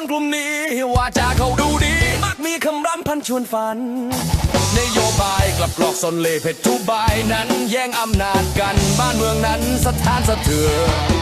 นกลุ่มนี้ว่าจะเขาดูดีมักมีคำร่ำพันชวนฝัน นโยบายกลับกรอกสนเลเพชรทุบายนั้นแย่งอำนาจกันบ้านเมืองนั้นสถานสะเทือน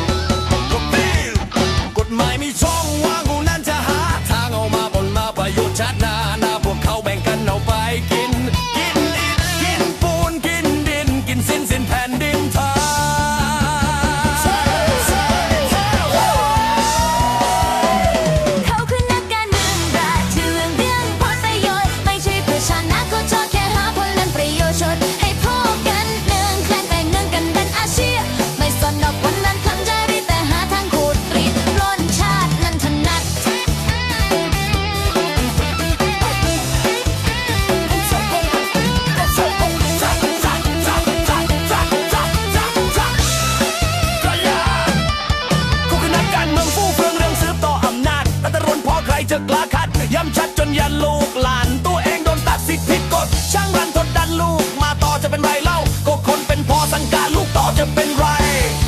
ช่างรันทดดันลูกมาต่อจะเป็นไรเล่า ก็คนเป็นพ่อสังการลูกต่อจะเป็นไร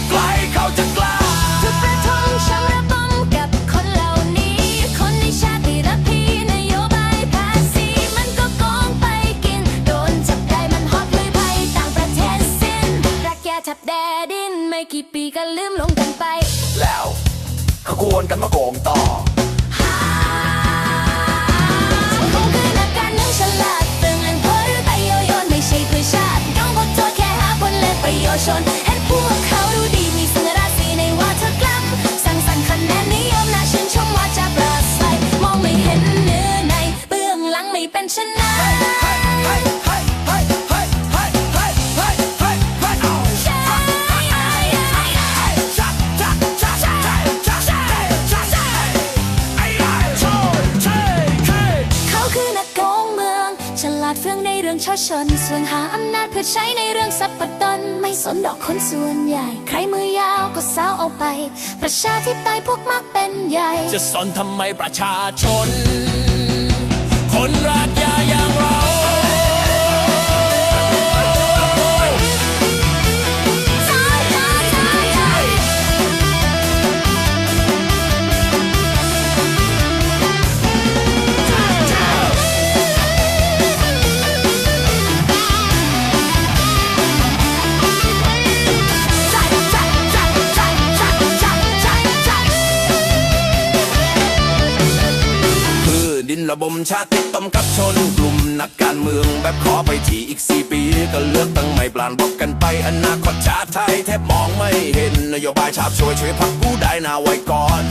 ใครเขาจะกล้าทุกประท้วงชาวระบงกับคนเหล่านี้ คนในชาติรักพี่นโยบายภาษีมันก็โกงไปกิน โดนจับได้มันฮอตเลยภัยต่างประเทศสิ้นรักแกทับแดดินไม่กี่ปีก็ลืมลงกันไป แล้วเขาควรกันมาโกงต่อ ฟื่องในเช่อชนส่วนหาอำนาจเพื่อใช้ในเรื่องสับปะตนไม่สนดอกคนส่วนใหญ่ ใครมือยาวก็สาวเอาไป ประชาธิปไตยพวกมักเป็นใหญ่ จะสนทำไมประชาชน ระบมชาติต้มกับชนกลุ่มนักการเมืองแบบขอไปทีอีกสี่ปีก็เลือกตั้งไม่ปลานบอกกันไปอนาคตชาติไทยแทบมองไม่เห็นนโยบายชาบช่วยช่วยพักผู้ได้นาไว้ก่อน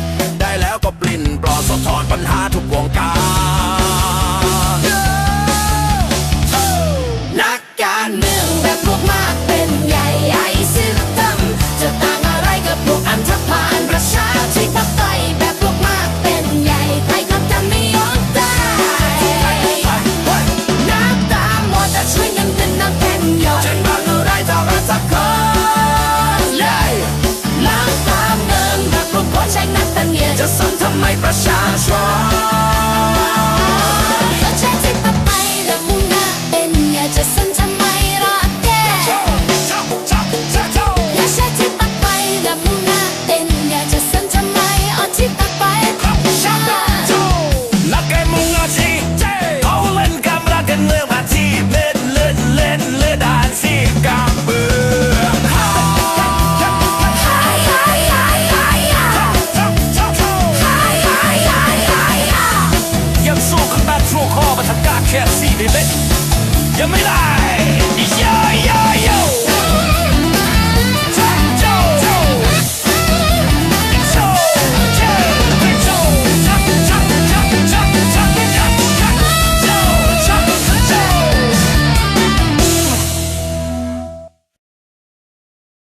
ได้แล้วก็ปลิ้นปลอดสะท้อนปัญหาทุกวงการ shine.